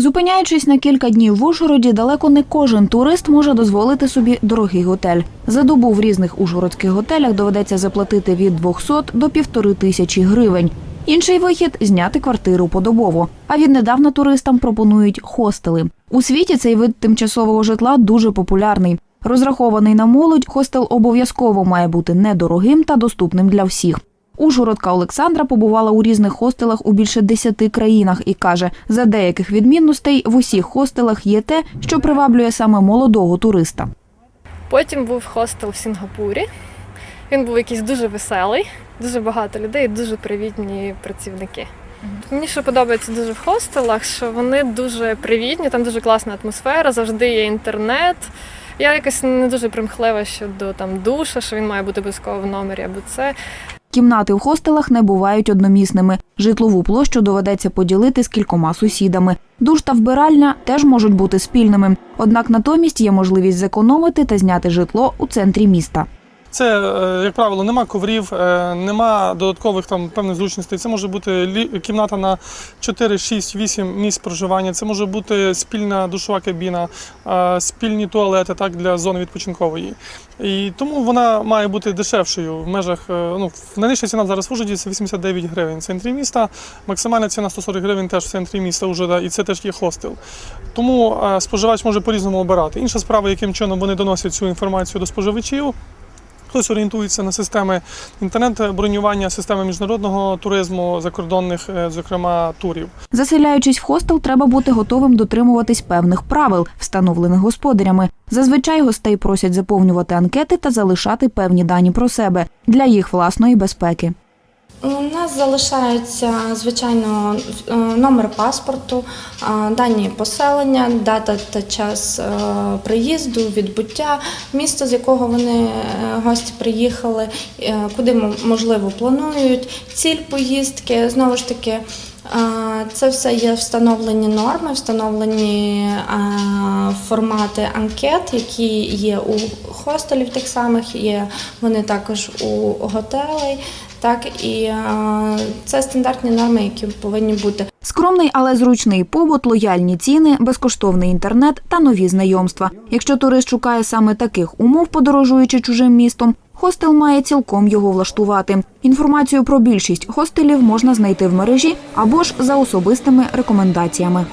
Зупиняючись на кілька днів в Ужгороді, далеко не кожен турист може дозволити собі дорогий готель. За добу в різних ужгородських готелях доведеться заплатити від 200 до півтори тисячі гривень. Інший вихід зняти квартиру подобово. А віднедавна туристам пропонують хостели. У світі цей вид тимчасового житла дуже популярний. Розрахований на молодь, хостел обов'язково має бути недорогим та доступним для всіх. Ужгородка Олександра побувала у різних хостелах у більше десяти країнах і каже, за деяких відмінностей в усіх хостелах є те, що приваблює саме молодого туриста. Потім був хостел в Сінгапурі. Він був якийсь дуже веселий, дуже багато людей, дуже привітні працівники. Мені що подобається дуже в хостелах, що вони дуже привітні, там дуже класна атмосфера, завжди є інтернет. Я якось не дуже примхлива щодо там душа, що він має бути обов'язково в номері або це. Кімнати в хостелах не бувають одномісними. Житлову площу доведеться поділити з кількома сусідами. Душ та вбиральня теж можуть бути спільними. Однак натомість є можливість зекономити та зняти житло у центрі міста. Це, е, як правило, нема коврів, е, нема додаткових там певних зручностей. Це може бути кімната на 4, 6, 8 місць проживання. Це може бути спільна душова кабіна, е, спільні туалети так, для зони відпочинкової. І тому вона має бути дешевшою в межах. Ну, найнижча ціна зараз в Ужгороді це 89 гривень в центрі міста. Максимальна ціна 140 гривень теж в центрі міста Ужгорода, і це теж є хостел. Тому споживач може по-різному обирати. Інша справа, яким чином вони доносять цю інформацію до споживачів. Хтось орієнтується на системи інтернет-бронювання, системи міжнародного туризму, закордонних, е, зокрема, турів. Заселяючись в хостел, треба бути готовим дотримуватись певних правил, встановлених господарями. Зазвичай гостей просять заповнювати анкети та залишати певні дані про себе для їх власної безпеки. У нас залишається звичайно е, номер паспорту, е, дані поселення, дата та час е, приїзду, відбуття, місто, з якого вони гості приїхали, куди можливо планують, ціль поїздки. Знову ж таки, це все є встановлені норми, встановлені формати анкет, які є у хостелів тих самих, є вони також у готелей. Так і е, це стандартні норми, які повинні бути. Скромний, але зручний побут, лояльні ціни, безкоштовний інтернет та нові знайомства. Якщо турист шукає саме таких умов, подорожуючи чужим містом, хостел має цілком його влаштувати. Інформацію про більшість хостелів можна знайти в мережі або ж за особистими рекомендаціями.